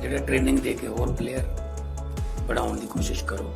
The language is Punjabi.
ਜਿਹੜੇ ਟ੍ਰੇਨਿੰਗ ਦੇ ਕੇ ਹੋਰ ਪਲੇਅਰ ਬਣਾਉਣ ਦੀ ਕੋਸ਼ਿਸ਼ ਕਰੋ।